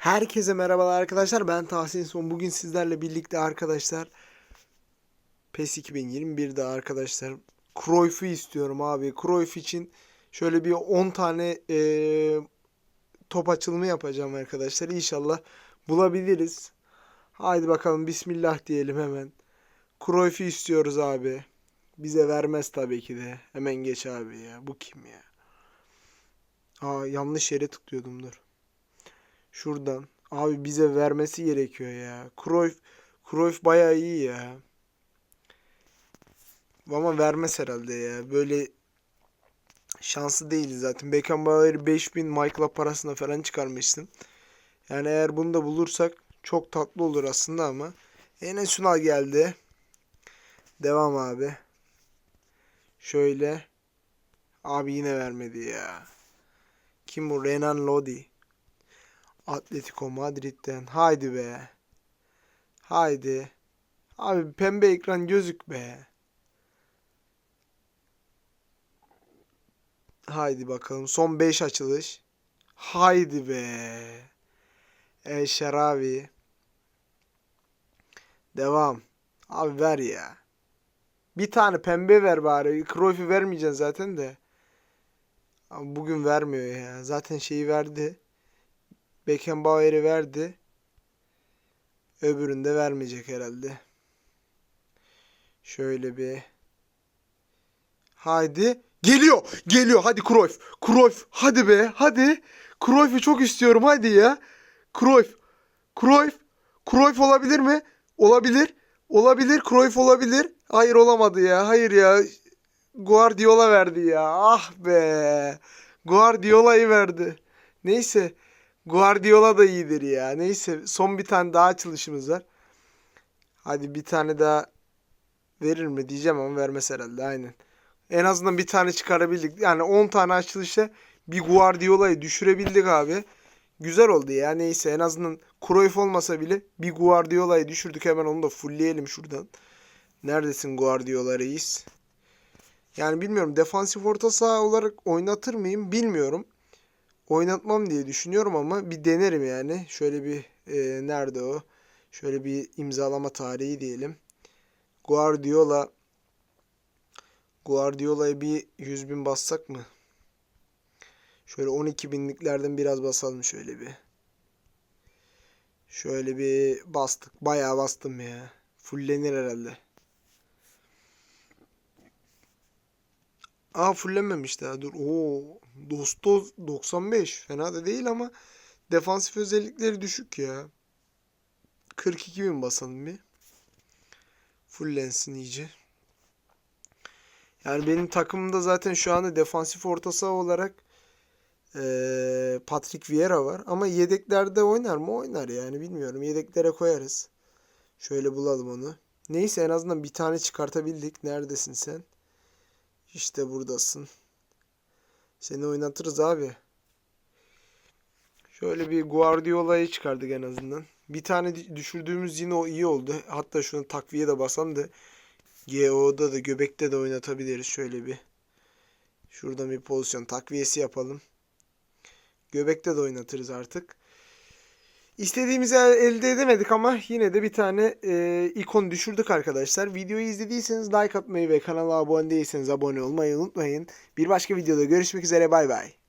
Herkese merhabalar arkadaşlar. Ben Tahsin Son. Bugün sizlerle birlikte arkadaşlar PES 2021'de arkadaşlar Cruyff'u istiyorum abi. Cruyff için şöyle bir 10 tane eee, top açılımı yapacağım arkadaşlar. İnşallah bulabiliriz. Haydi bakalım bismillah diyelim hemen. Cruyff'u istiyoruz abi. Bize vermez tabii ki de. Hemen geç abi ya. Bu kim ya? Aa yanlış yere tıklıyordum dur. Şuradan. Abi bize vermesi gerekiyor ya. Cruyff, Cruyff bayağı iyi ya. Ama vermez herhalde ya. Böyle şanslı değiliz zaten. Beckenbauer'i 5000 Michael'a parasına falan çıkarmıştın. Yani eğer bunu da bulursak çok tatlı olur aslında ama. Enes Ünal geldi. Devam abi. Şöyle. Abi yine vermedi ya. Kim bu? Renan Lodi. Atletico Madrid'den. Haydi be. Haydi. Abi pembe ekran gözük be. Haydi bakalım. Son 5 açılış. Haydi be. El Şaravi. Devam. Abi ver ya. Bir tane pembe ver bari. Cruyff'u vermeyeceksin zaten de. Ama bugün vermiyor ya. Zaten şeyi verdi. Beckenbauer'i verdi. Öbüründe vermeyecek herhalde. Şöyle bir. Haydi. Geliyor. Geliyor. Hadi Cruyff. Cruyff. Hadi be. Hadi. Cruyff'u çok istiyorum. Hadi ya. Cruyff. Cruyff. Cruyff olabilir mi? Olabilir. Olabilir. Cruyff olabilir. Hayır olamadı ya. Hayır ya. Guardiola verdi ya. Ah be. Guardiola'yı verdi. Neyse. Guardiola da iyidir ya. Neyse son bir tane daha açılışımız var. Hadi bir tane daha verir mi diyeceğim ama vermez herhalde aynen. En azından bir tane çıkarabildik. Yani 10 tane açılışta bir Guardiola'yı düşürebildik abi. Güzel oldu ya. Neyse en azından Cruyff olmasa bile bir Guardiola'yı düşürdük. Hemen onu da fullleyelim şuradan. Neredesin Guardiola reis? Yani bilmiyorum defansif orta saha olarak oynatır mıyım bilmiyorum oynatmam diye düşünüyorum ama bir denerim yani. Şöyle bir e, nerede o? Şöyle bir imzalama tarihi diyelim. Guardiola Guardiola'ya bir 100 bin bassak mı? Şöyle 12 binliklerden biraz basalım şöyle bir. Şöyle bir bastık. Bayağı bastım ya. Fullenir herhalde. Aa fullenmemiş daha dur. Oo, Dostos 95 fena da değil ama defansif özellikleri düşük ya. 42 bin basalım bir. Fullensin iyice. Yani benim takımımda zaten şu anda defansif orta saha olarak eee, Patrick Vieira var. Ama yedeklerde oynar mı? Oynar yani bilmiyorum. Yedeklere koyarız. Şöyle bulalım onu. Neyse en azından bir tane çıkartabildik. Neredesin sen? İşte buradasın. Seni oynatırız abi. Şöyle bir Guardiola'yı çıkardık en azından. Bir tane düşürdüğümüz yine o iyi oldu. Hatta şunu takviye de basalım da GO'da da göbekte de oynatabiliriz şöyle bir. Şuradan bir pozisyon takviyesi yapalım. Göbekte de oynatırız artık. İstediğimizi el- elde edemedik ama yine de bir tane e, ikon düşürdük arkadaşlar. Videoyu izlediyseniz like atmayı ve kanala abone değilseniz abone olmayı unutmayın. Bir başka videoda görüşmek üzere bay bay.